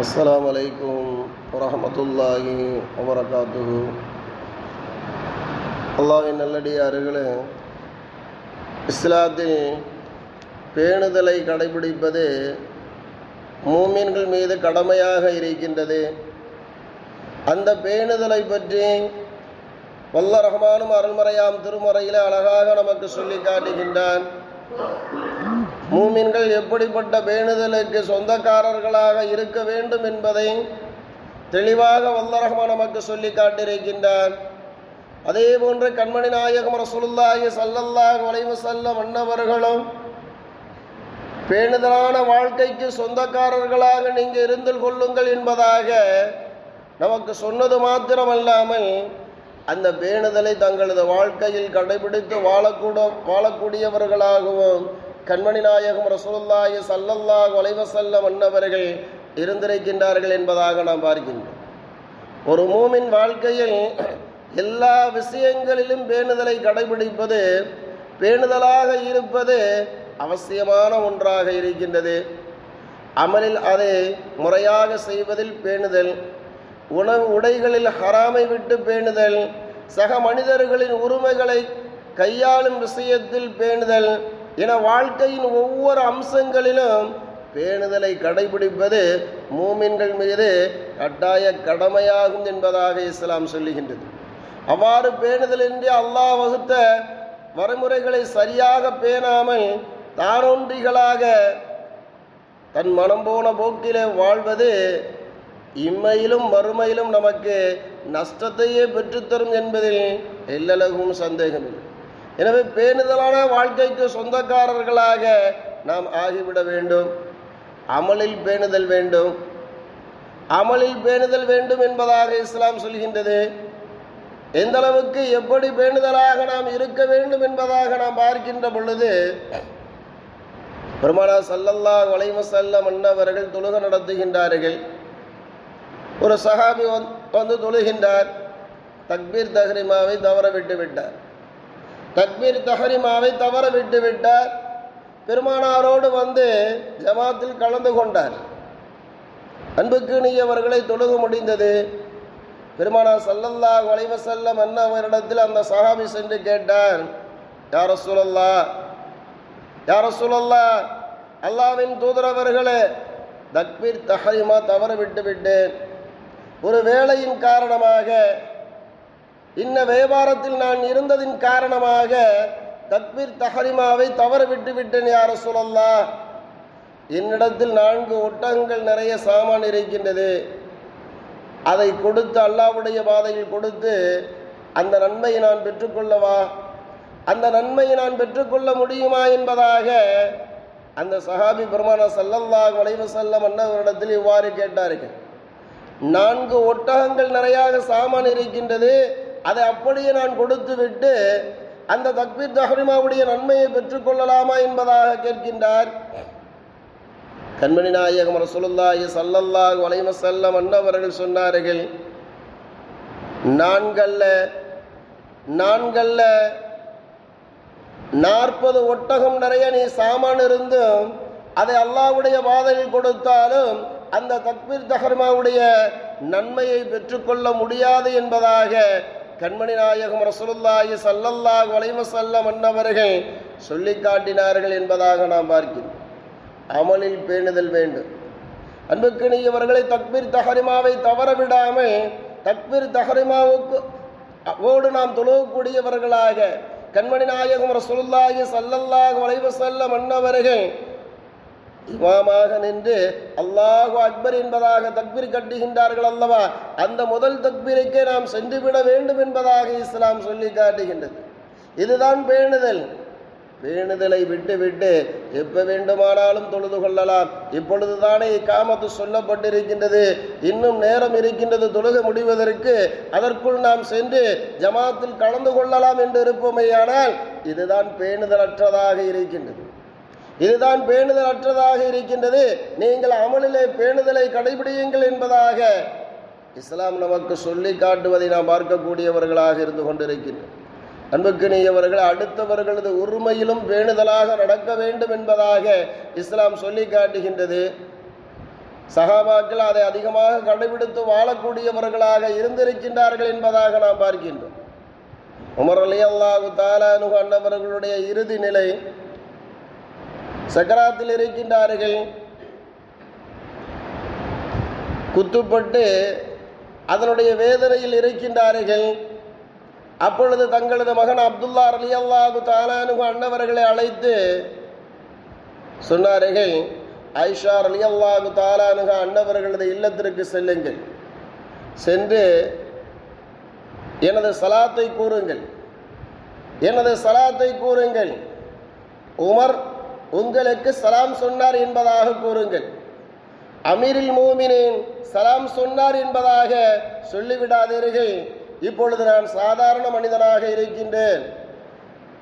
அஸ்லாம் வலைக்கும் வரமத்துல்லாஹி வபரகாத்து அல்லாவின் நல்லடியார்களே இஸ்லாத்தில் பேணுதலை கடைபிடிப்பது மூமீன்கள் மீது கடமையாக இருக்கின்றது. அந்த பேணுதலை பற்றி வல்ல ரஹ்மானும் அருள்மறையாம் திருமறையில் அழகாக நமக்கு சொல்லி காட்டுகின்றான். மூமின்கள் எப்படிப்பட்ட பேணுதலுக்கு சொந்தக்காரர்களாக இருக்க வேண்டும் என்பதை தெளிவாக வல்ல நமக்கு சொல்லி காட்டியிருக்கின்றார். அதே போன்று கண்மணி நாயகம் ரசூலுல்லாஹி சல்லல்லாஹ் அலைஹி செல்ல அன்னவர்களும் பேணுதலான வாழ்க்கைக்கு சொந்தக்காரர்களாக நீங்கள் இருந்து கொள்ளுங்கள் என்பதாக நமக்கு சொன்னது மாத்திரமல்லாமல் அந்த பேணுதலை தங்களது வாழ்க்கையில் கடைபிடித்து வாழக்கூட வாழக்கூடியவர்களாகவும் கண்மணி நாயகம் ரசூலுல்லாஹி சல்லல்லாஹ் அலைஹி வஸல்லம் அன்னவர்கள் இருந்திருக்கின்றார்கள் என்பதாக நாம் பார்க்கின்றோம். ஒரு மூமின் வாழ்க்கையில் எல்லா விஷயங்களிலும் பேணுதலை கடைபிடிப்பது பேணுதலாக இருப்பது அவசியமான ஒன்றாக இருக்கின்றது. அமலில் அதை முறையாக செய்வதில் பேணுதல் உணவு உடைகளில் ஹராமை விட்டு பேணுதல் சக மனிதர்களின் உரிமைகளை கையாளும் விஷயத்தில் பேணுதல் என வாழ்க்கையின் ஒவ்வொரு அம்சங்களிலும் பேணுதலை கடைபிடிப்பது மூமின்கள் மீது கட்டாய கடமையாகும் என்பதாக இஸ்லாம் சொல்லுகின்றது. அவ்வாறு பேணுதலின்றி அல்லாஹ் வகுத்த வரைமுறைகளை சரியாக பேணாமல் தானொன்றிகளாக தன் மனம் போன போக்கிலே வாழ்வது இம்மையிலும் மறுமையிலும் நமக்கு நஷ்டத்தையே பெற்றுத்தரும் என்பதில் எல்லளவும் சந்தேகமில்லை. எனவே பேணுதலான வாழ்க்கைக்கு சொந்தக்காரர்களாக நாம் ஆகிவிட வேண்டும். அமலில் பேணுதல் வேண்டும். அமலில் பேணுதல் வேண்டும் என்பதாக இஸ்லாம் சொல்கின்றது. எந்த அளவுக்கு எப்படி பேணுதலாக நாம் இருக்க வேண்டும் என்பதாக நாம் பார்க்கின்ற பொழுது பெருமானா சல்லல்லா வலைம செல்ல மன்னவர்கள் தொழுக நடத்துகின்றார்கள். ஒரு சஹாபி வந்து தொழுகின்றார். தக்பீர் தஹ்ரிமாவை தவற விட்டு விட்டார் தக்பீர் தஹரிமாவை தவற விட்டு விட்டார் பெருமானாரோடு வந்து ஜமாத்தில் கலந்து கொண்டார். அன்புக்கு நீ தொழுக முடிந்தது. பெருமானார் சல்லல்லா வளைவ செல்லம் என்ன அவரிடத்தில் அந்த சஹாபி சென்று கேட்டார் யார சூழல்லா யார சூழல்லா அல்லாவின் தூதரவர்களே தக்பீர் தஹரிமா தவற விட்டு விட்டேன் ஒரு வேலையின் காரணமாக இன்ன வியாபாரத்தில் நான் இருந்ததின் காரணமாக தக்பீர் தஹரிமாவை தவற விட்டு விட்டேன் யார சொல்லல்லா என்னிடத்தில் நான்கு ஒட்டகங்கள் நிறைய சாமான் இருக்கின்றது. அதை கொடுத்து அல்லாவுடைய பாதையில் கொடுத்து அந்த நன்மையை நான் பெற்றுக்கொள்ளவா? அந்த நன்மையை நான் பெற்றுக்கொள்ள முடியுமா என்பதாக அந்த சஹாபி பெருமான சல்லல்லாஹ் வளைவு செல்லம் அன்னவரிடத்தில் இவ்வாறு கேட்டார்கள். நான்கு ஒட்டகங்கள் நிறையாக சாமான் இருக்கின்றது. அதை அப்படியே நான் கொடுத்து விட்டு அந்த தக்பீர் தஹரிமாவுடைய நன்மையை பெற்றுக்கொள்ளலாமா என்பதாக கேட்கின்றார். கண்மணி நாயகம் ரசூலுல்லாஹி சல்லல்லாஹ் அலைஹி வஸல்லம் அன்னவர்கள் சொன்னார்கள் நான்கல்ல நான்கல்ல நாற்பது ஒட்டகம் நிறைய நீ சாமான் இருந்தும் அதை அல்லாவுடைய பாதையில் கொடுத்தாலும் அந்த தக்பீர் தஹர்மாவுடைய நன்மையை பெற்றுக்கொள்ள முடியாது என்பதாக கண்மணி நாயகம் ரசூலுல்லாஹி சல்லல்லாஹு அலைஹி வஸல்லம் அன்னவர்கள் சொல்லி காட்டினார்கள் என்பதாக நாம் பார்க்கிறோம். அமலில் பேணுதல் வேண்டும். அன்புக்கு நீ இவர்களை தக்பீர் தஹரிமாவை தவற விடாமல் தக்பீர் தஹரிமாவுக்கு ஓடு நாம் தொழுகக்கூடியவர்களாக கண்மணி நாயகம் ரசூலுல்லாஹி சல்லல்லாஹு அலைஹி வஸல்லம் அன்னவர்கள் இமாமாக நின்று அல்லாஹு அக்பர் என்பதாக தக்பீர் கட்டுகின்றார்கள் அல்லவா? அந்த முதல் தக்பீருக்கே நாம் சென்றுவிட வேண்டும் என்பதாக இஸ்லாம் சொல்லி காட்டுகின்றது. இதுதான் பேணுதல். பேணுதலை விட்டு விட்டு எப்ப வேண்டுமானாலும் தொழுது கொள்ளலாம். இப்பொழுதுதானே இக்காமத்து சொல்லப்பட்டிருக்கின்றது. இன்னும் நேரம் இருக்கின்றது தொழுக முடிவதற்கு. அதற்குள் நாம் சென்று ஜமாத்தில் கலந்து கொள்ளலாம் என்று இருப்போமேயானால் இதுதான் பேணுதலற்றதாக இருக்கின்றது. இதுதான் பேணுதல் அற்றதாக இருக்கின்றது. நீங்கள் அமலிலே பேணுதலை கடைபிடியுங்கள் என்பதாக இஸ்லாம் நமக்கு சொல்லி காட்டுவதை நாம் பார்க்கக்கூடியவர்களாக இருந்து கொண்டிருக்கின்றோம். அன்புக்கினியவர்கள் அடுத்தவர்களது உரிமையிலும் பேணுதலாக நடக்க வேண்டும் என்பதாக இஸ்லாம் சொல்லி காட்டுகின்றது. சகாபாக்கள் அதை அதிகமாக கடைபிடித்து வாழக்கூடியவர்களாக இருந்திருக்கின்றார்கள் என்பதாக நாம் பார்க்கின்றோம். உமர் அலி அல்லாஹு தாலானு அண்ணவர்களுடைய இறுதி நிலை சக்கராத்தில் இருக்கின்றார்கள். குத்துப்பட்டு அதனுடைய வேதனையில் இருக்கின்றார்கள். அப்பொழுது தங்களது மகன் அப்துல்லா அலி அல்லாஹு தாலானு அன்னவர்களை அழைத்து சொன்னார்கள் ஐஷா அலி அல்லாஹு தாலானுக அன்னவர்களது இல்லத்திற்கு செல்லுங்கள். சென்று எனது சலாத்தை கூறுங்கள். எனது சலாத்தை கூறுங்கள். உமர் உங்களுக்கு சலாம் சொன்னார் என்பதாக கூறுங்கள். அமீரில் மூமினின் சலாம் சொன்னார் என்பதாக சொல்லிவிடாதீர்கள். இப்பொழுது நான் சாதாரண மனிதனாக இருக்கின்றேன்.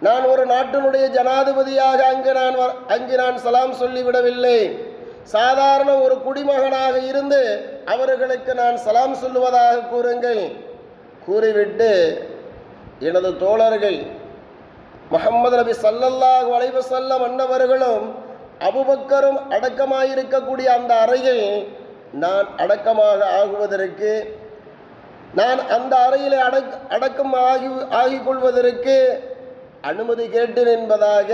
நான் ஒரு நாட்டினுடைய ஜனாதிபதியாக அங்கு நான் வ- அங்கு நான் சலாம் சொல்லிவிடவில்லை. சாதாரண ஒரு குடிமகனாக இருந்து அவர்களுக்கு நான் சலாம் சொல்லுவதாக கூறுங்கள். கூறிவிட்டு எனது தோழர்கள் முகமது நபி சல்லல்லாஹ் வளைவு செல்ல அன்னவர்களும் அபுபக்கரும் அடக்கமாயிருக்கக்கூடிய அந்த அறையில் நான் அடக்கமாக ஆகுவதற்கு நான் அந்த அறையில் அடக் அடக்கம் ஆகி ஆகிக் கொள்வதற்கு அனுமதி கேட்டேன் என்பதாக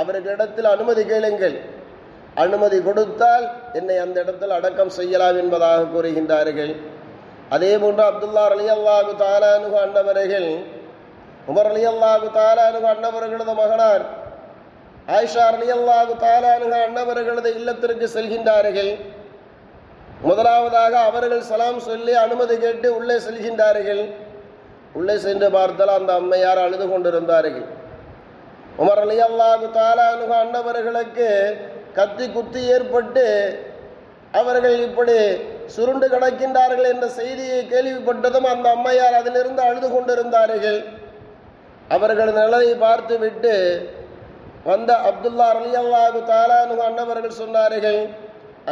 அவர்களிடத்தில் அனுமதி கேளுங்கள். அனுமதி கொடுத்தால் என்னை அந்த இடத்தில் அடக்கம் செய்யலாம் என்பதாக கூறுகின்றார்கள். அதே போன்று அப்துல்லா அலி அல்லாஹு தாலானு அன்னவர்கள் உமர் அலி அல்லாஹு தாலானு அண்ணவர்களது மகனார் ஆயிஷா அலி அல்லாஹு தாலானு அண்ணவர்களது இல்லத்திற்கு செல்கின்றார்கள் முதலாவதாக அவர்கள் சலாம் சொல்லி அனுமதி கேட்டு உள்ளே செல்கின்றார்கள் உள்ளே சென்று பார்த்தால் அந்த அம்மையார் அழுது கொண்டிருந்தார்கள் உமர் அலி அல்லாஹு தாலானு அண்ணவர்களுக்கு கத்தி குத்தி ஏற்பட்டு அவர்கள் இப்படி சுருண்டு கிடக்கின்றார்கள் என்ற செய்தியை கேள்விப்பட்டதும் அந்த அம்மையார் அதிலிருந்து அழுது கொண்டிருந்தார்கள் அவர்கள் நிலையை பார்த்து விட்டு வந்த அப்துல்லா அலி அல்லாஹு தாலானு அண்ணவர்கள் சொன்னார்கள்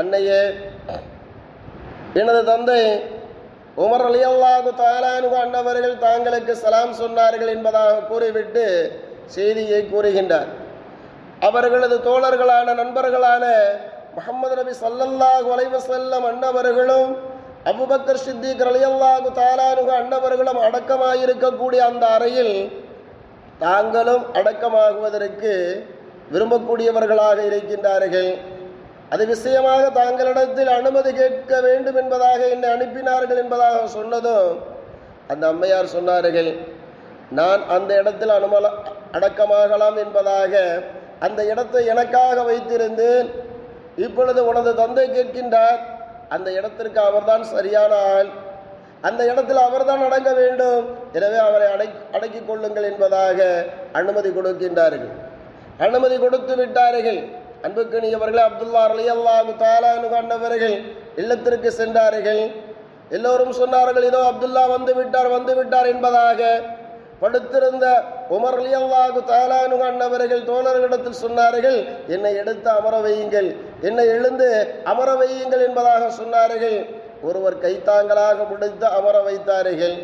அன்னையே எனது தந்தை உமர் அலி அல்லாஹு தாலானு அண்ணவர்கள் தாங்களுக்கு சலாம் சொன்னார்கள் என்பதாக கூறிவிட்டு செய்தியை கூறுகின்றார். அவர்களது தோழர்களான நண்பர்களான முகமது நபி சல்லல்லாஹு அலைவசல்லம் அண்ணவர்களும் அன்னவர்களும் அபுபக்கர் சித்திக் ரலியல்லாஹு தாலானுக அன்னவர்களும் அடக்கமாயிருக்கக்கூடிய அந்த அறையில் தாங்களும் அடக்கமாகுவதற்கு விரும்பக்கூடியவர்களாக இருக்கின்றார்கள். அது விஷயமாக தாங்களிடத்தில் அனுமதி கேட்க வேண்டும் என்பதாக என்னை அனுப்பினார்கள் என்பதாக சொன்னதும் அந்த அம்மையார் சொன்னார்கள் நான் அந்த இடத்தில் அனுமல அடக்கமாகலாம் என்பதாக அந்த இடத்தை எனக்காக வைத்திருந்தேன். இப்பொழுது உனது தந்தை கேட்கின்றார். அந்த இடத்திற்கு அவர்தான் சரியான ஆள். அந்த இடத்தில் அவர்தான் அடங்க வேண்டும். எனவே அவரை அடை அடக்கிக் கொள்ளுங்கள் என்பதாக அனுமதி கொடுக்கின்றார்கள். அனுமதி கொடுத்து விட்டார்கள். அன்புக்கணியவர்கள் அப்துல்லா அலி அல்லாஹு தாலானு கண்டவர்கள் இல்லத்திற்கு சென்றார்கள். எல்லோரும் சொன்னார்கள் இதோ அப்துல்லா வந்து விட்டார் வந்து விட்டார் என்பதாக படுத்திருந்த உமர் அலி அல்லாஹு தாலானு கண்டவர்கள் தோழர்களிடத்தில் சொன்னார்கள் என்னை எடுத்து அமர வையுங்கள். என்னை எழுந்து அமர வையுங்கள் என்பதாக சொன்னார்கள். ஒருவர் கைத்தாங்களாக முடித்து அமர வைத்தார்கள்.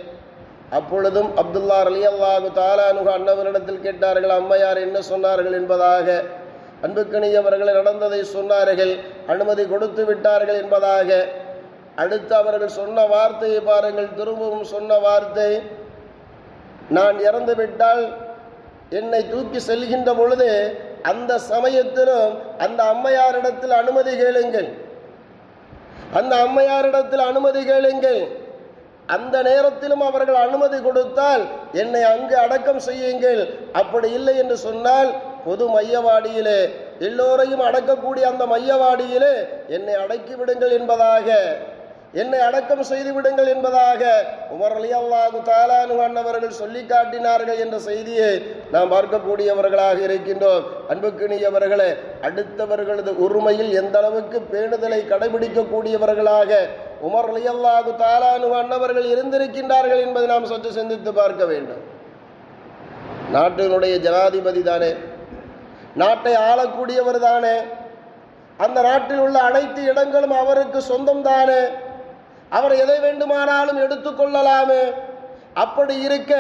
அப்பொழுதும் அப்துல்லா அலி அல்லாஹு தாலானுக அன்னவரிடத்தில் கேட்டார்கள் அம்மையார் என்ன சொன்னார்கள் என்பதாக? அன்புக்கணியவர்கள் நடந்ததை சொன்னார்கள் அனுமதி கொடுத்து விட்டார்கள் என்பதாக. அடுத்து அவர்கள் சொன்ன வார்த்தையை பாருங்கள் திரும்பவும் சொன்ன வார்த்தை நான் இறந்து விட்டால் என்னை தூக்கி செல்கின்ற பொழுது அந்த சமயத்திலும் அந்த அம்மையாரிடத்தில் அனுமதி கேளுங்கள். அந்த அம்மையாரிடத்தில் அனுமதி கேளுங்கள். அந்த நேரத்திலும் அவர்கள் அனுமதி கொடுத்தால் என்னை அங்கு அடக்கம் செய்யுங்கள். அப்படி இல்லை என்று சொன்னால் பொது மையவாடியிலே எல்லோரையும் அடக்கக்கூடிய அந்த மையவாடியிலே என்னை அடக்கி விடுங்கள் என்பதாக. என்னை அடக்கம் செய்து விடுங்கள் என்பதாக உமர் அலி அல்லாஹு தாலானு அண்ணவர்கள் சொல்லி காட்டினார்கள் என்ற செய்தியை நாம் பார்க்கக்கூடியவர்களாக இருக்கின்றோம். அன்புக்கினியவர்களே அடுத்தவர்களது உரிமையில் எந்த அளவுக்கு பேணுதலை கடைபிடிக்கக்கூடியவர்களாக உமர் அலி அல்லாஹு தாலானு அண்ணவர்கள் இருந்திருக்கின்றார்கள் என்பதை நாம் சற்று சிந்தித்து பார்க்க வேண்டும். நாட்டினுடைய ஜனாதிபதி தானே நாட்டை ஆளக்கூடியவர் தானே அந்த நாட்டில் உள்ள அனைத்து இடங்களும் அவருக்கு சொந்தம் தானே அவர் எதை வேண்டுமானாலும் எடுத்துக்கொள்ளலாமே அப்படி இருக்க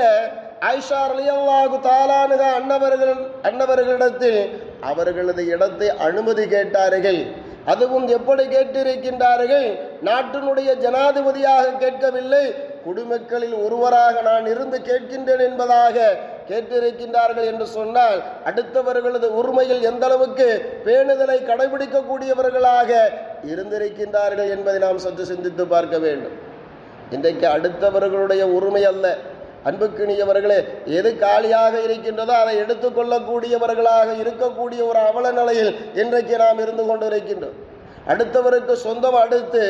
ஐஷா அலியல்லாகு தாலானுக அன்னவர்கள் அன்னவர்களிடத்தில் அவர்களது இடத்தை அனுமதி கேட்டார்கள். அதுவும் எப்படி கேட்டிருக்கின்றார்கள்? நாட்டினுடைய ஜனாதிபதியாக கேட்கவில்லை. குடிமக்களில் ஒருவராக நான் இருந்து கேட்கின்றேன் என்பதாக கேட்டிருக்கின்றார்கள் என்று சொன்னால் அடுத்தவர்களது உரிமையில் எந்த அளவுக்கு பேணுதலை கடைபிடிக்கக்கூடியவர்களாக இருந்திருக்கின்றார்கள் என்பதை நாம் சற்று சிந்தித்து பார்க்க வேண்டும். இன்றைக்கு அடுத்தவர்களுடைய உரிமை அல்ல. அன்புக்கினியவர்களே எது காலியாக இருக்கின்றதோ அதை எடுத்துக்கொள்ளக்கூடியவர்களாக இருக்கக்கூடிய ஒரு அவல நிலையில் இன்றைக்கு நாம் இருந்து கொண்டிருக்கின்றோம். அடுத்தவருக்கு சொந்தம் அடுத்து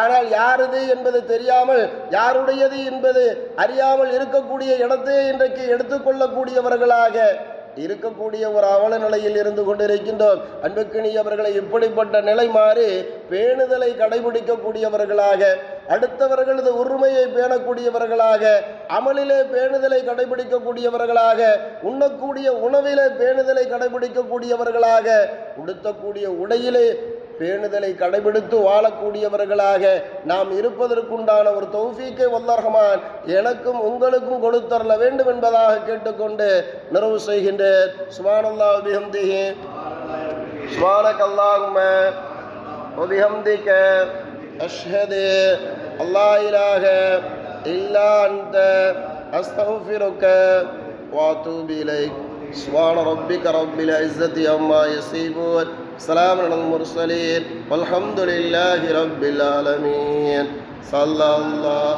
ஆனால் யாரது என்பது தெரியாமல் யாருடையது என்பது அறியாமல் இருக்கக்கூடிய இடத்தை இன்றைக்கு எடுத்துக்கொள்ளக்கூடியவர்களாக இருக்கக்கூடிய ஒரு அவல நிலையில் இருந்து கொண்டிருக்கின்றோம். அன்புக்கிணி அவர்களை இப்படிப்பட்ட நிலை மாறி பேணுதலை கடைபிடிக்கக்கூடியவர்களாக அடுத்தவர்களது உரிமையை பேணக்கூடியவர்களாக அமலிலே பேணுதலை கடைபிடிக்கக்கூடியவர்களாக உண்ணக்கூடிய உணவிலே பேணுதலை கடைபிடிக்கக்கூடியவர்களாக உடுத்தக்கூடிய உடையிலே பேணுதலை கடைபிடித்து வாழக்கூடியவர்களாக நாம் இருப்பதற்குண்டான ஒரு தௌஃபீக்கை வல்லரஹமான் எனக்கும் உங்களுக்கும் கொடுத்தரல வேண்டும் என்பதாக கேட்டுக்கொண்டு நிறைவு செய்கின்றேன் சுபானல்லா பிஹம்திஹி சுபானக் அல்லாஹும وبحمدك أشهد الله إله إلا أنت أستغفرك وأتوب إليك سبحان ربك رب العزة عما يصفون سلام على المرسلين. والحمد لله رب العالمين. صلى الله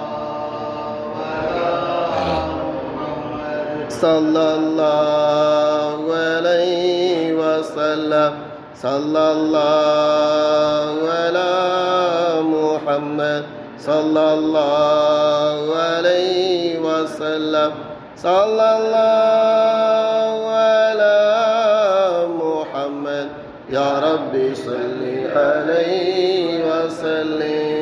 صلى الله عليه وسلم. صلى الله على محمد. صلى الله عليه وسلم. صلى الله يا ربي صل عليه وسلم